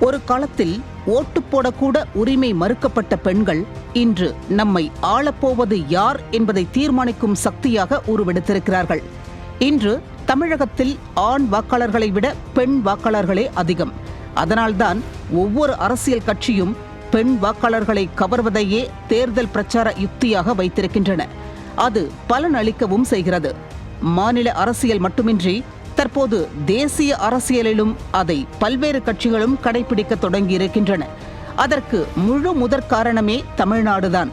ஒரு காலத்தில் ஓட்டு போடக்கூட உரிமை மறுக்கப்பட்ட பெண்கள் இன்று நம்மை ஆளப்போவது யார் என்பதை தீர்மானிக்கும் சக்தியாக உருவெடுத்திருக்கிறார்கள். இன்று தமிழகத்தில் ஆண் வாக்காளர்களை விட பெண் வாக்காளர்களே அதிகம். அதனால்தான் ஒவ்வொரு அரசியல் கட்சியும் பெண் வாக்காளர்களை கவர்வதையே தேர்தல் பிரச்சார யுக்தியாக வைத்திருக்கின்றன. அது பலனளிக்கவும் செய்கிறது. மாநில அரசியல் மட்டுமின்றி தற்போது தேசிய அரசியலிலும் அதை பல்வேறு கட்சிகளும் கடைபிடிக்க தொடங்கியிருக்கின்றன. அதற்கு முழு முதற் காரணமே தமிழ்நாடுதான்.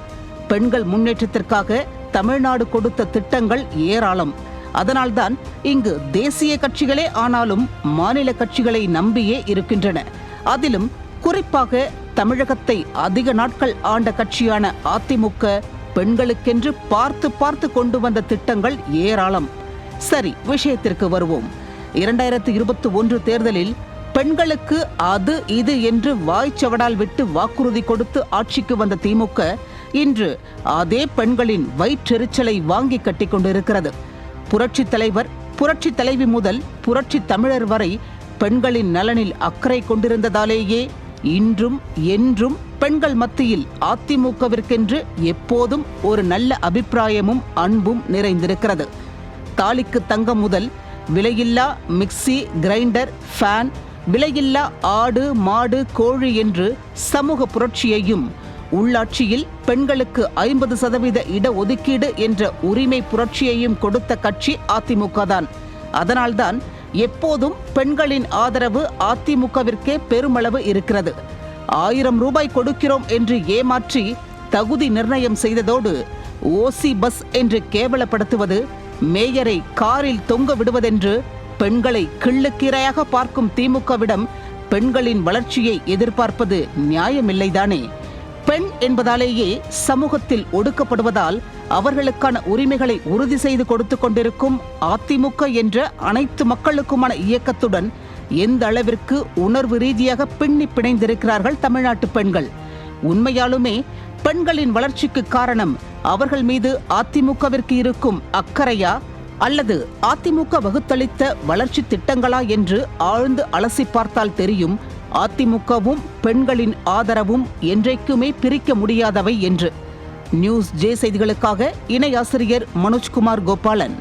பெண்கள் முன்னேற்றத்திற்காக தமிழ்நாடு கொடுத்த திட்டங்கள் ஏராளம். அதனால்தான் இங்கு தேசிய கட்சிகளே ஆனாலும் மாநில கட்சிகளை நம்பியே இருக்கின்றன. அதிலும் குறிப்பாக தமிழகத்தை அதிக நாட்கள் ஆண்ட கட்சியான அதிமுக பெண்களுக்கென்று பார்த்து பார்த்து கொண்டு வந்த திட்டங்கள் ஏராளம். சரி விஷயத்திற்கு வருவோம். இரண்டாயிரத்தி இருபத்தி ஒன்று தேர்தலில் பெண்களுக்கு அது இது என்று வாய்ச்சவடால் விட்டு வாக்குறுதி கொடுத்து ஆட்சிக்கு வந்த திமுக இன்று அதே பெண்களின் வயிற்றெரிச்சலை வாங்கி கட்டி கொண்டிருக்கிறது. புரட்சி தலைவர் புரட்சி தலைவி முதல் புரட்சி தமிழர் வரை பெண்களின் நலனில் அக்கறை கொண்டிருந்ததாலேயே இன்றும் என்றும் பெண்கள் மத்தியில் அதிமுகவிற்கென்று எப்போதும் ஒரு நல்ல அபிப்பிராயமும் அன்பும் நிறைந்திருக்கிறது. தாலிக்கு தங்கம் முதல் விலையில்லா மிக்ஸி கிரைண்டர் ஃபேன் விலையில்லா ஆடு மாடு கோழி என்று சமூக புரட்சியையும் உள்ளாட்சியில் பெண்களுக்கு ஐம்பது சதவீத இடஒதுக்கீடு என்ற உரிமை புரட்சியையும் கொடுத்த கட்சி அதிமுக தான். அதனால்தான் எப்போதும் பெண்களின் ஆதரவு அதிமுகவிற்கே பெருமளவு இருக்கிறது. ஆயிரம் ரூபாய் கொடுக்கிறோம் என்று ஏமாற்றி தகுதி நிர்ணயம் செய்ததோடு ஓசி பஸ் என்று கேவலப்படுத்துவது மேயரை காரில் தொங்க விடுவதென்று பெண்களை கிள்ளுக்கீரையாக பார்க்கும் திமுகவிடம் பெண்களின் வளர்ச்சியை எதிர்பார்ப்பது நியாயமில்லைதானே? பெண் என்பதாலேயே சமூகத்தில் ஒடுக்கப்படுவதால் அவர்களுக்கான உரிமைகளை உறுதி செய்து கொடுத்து கொண்டிருக்கும் அதிமுக என்ற அனைத்து மக்களுக்குமான இயக்கத்துடன் எந்த அளவிற்கு உணர்வு ரீதியாக பின்னி பிணைந்திருக்கிறார்கள் தமிழ்நாட்டு பெண்கள்? உண்மையாலுமே பெண்களின் வளர்ச்சிக்கு காரணம் அவர்கள் மீது அதிமுகவிற்கு இருக்கும் அக்கறையா அல்லது அதிமுக வகுத்தளித்த வளர்ச்சி திட்டங்களா என்று ஆழ்ந்து அலசி பார்த்தால் தெரியும் அதிமுகவும் பெண்களின் ஆதரவும் என்றைக்குமே பிரிக்க முடியாதவை என்று. நியூஸ் ஜே செய்திகளுக்காக இணை ஆசிரியர் மனோஜ்குமார் கோபாலன்.